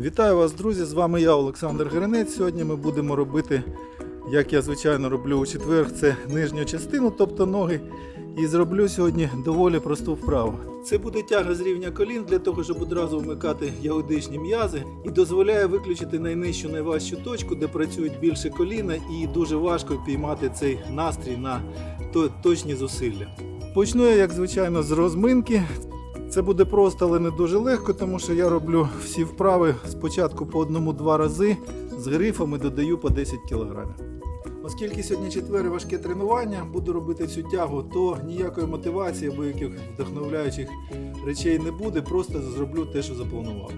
Вітаю вас, друзі! З вами я, Олександр Гринець. Сьогодні ми будемо робити, як я звичайно роблю у четвер, це нижню частину, тобто ноги. І зроблю сьогодні доволі просту вправу. Це буде тяга з рівня колін для того, щоб одразу вмикати ягодичні м'язи і дозволяє виключити найнижчу, найважчу точку, де працюють більше коліна, і дуже важко піймати цей настрій на точні зусилля. Почну я, як звичайно, з розминки. Це буде просто, але не дуже легко, тому що я роблю всі вправи спочатку по одному-два рази з грифами додаю по 10 кг. Оскільки сьогодні четвере важке тренування, буду робити цю тягу, то ніякої мотивації або яких вдохновляючих речей не буде, просто зроблю те, що запланував.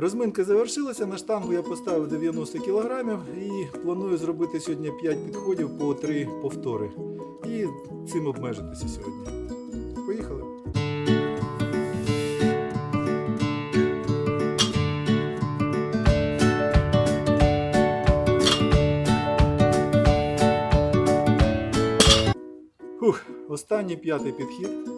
Розминка завершилася. На штангу я поставив 90 кг і планую зробити сьогодні 5 підходів по 3 повтори. І цим обмежитися сьогодні. Поїхали. Фух, останній п'ятий підхід.